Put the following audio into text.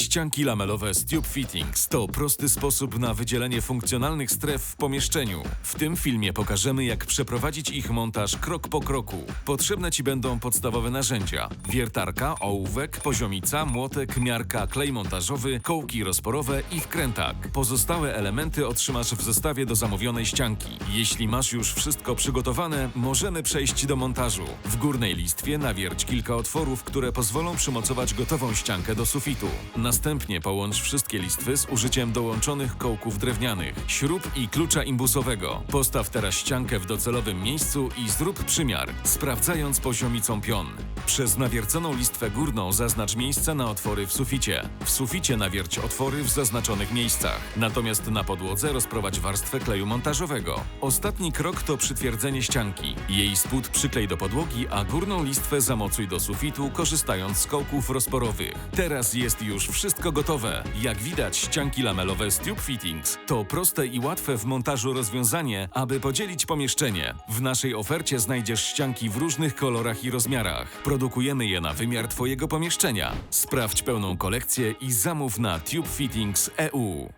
Ścianki lamelowe z Tube Fittings to prosty sposób na wydzielenie funkcjonalnych stref w pomieszczeniu. W tym filmie pokażemy, jak przeprowadzić ich montaż krok po kroku. Potrzebne Ci będą podstawowe narzędzia: wiertarka, ołówek, poziomica, młotek, miarka, klej montażowy, kołki rozporowe i wkrętak. Pozostałe elementy otrzymasz w zestawie do zamówionej ścianki. Jeśli masz już wszystko przygotowane, możemy przejść do montażu. W górnej listwie nawierć kilka otworów, które pozwolą przymocować gotową ściankę do sufitu. Następnie połącz wszystkie listwy z użyciem dołączonych kołków drewnianych, śrub i klucza imbusowego. Postaw teraz ściankę w docelowym miejscu i zrób przymiar, sprawdzając poziomicą pion. Przez nawierconą listwę górną zaznacz miejsca na otwory w suficie. W suficie nawierć otwory w zaznaczonych miejscach. Natomiast na podłodze rozprowadź warstwę kleju montażowego. Ostatni krok to przytwierdzenie ścianki. Jej spód przyklej do podłogi, a górną listwę zamocuj do sufitu, korzystając z kołków rozporowych. Teraz jest już wszystko gotowe. Jak widać, ścianki lamelowe z Tube Fittings to proste i łatwe w montażu rozwiązanie, aby podzielić pomieszczenie. W naszej ofercie znajdziesz ścianki w różnych kolorach i rozmiarach. Produkujemy je na wymiar Twojego pomieszczenia. Sprawdź pełną kolekcję i zamów na E TubeFittings.eu.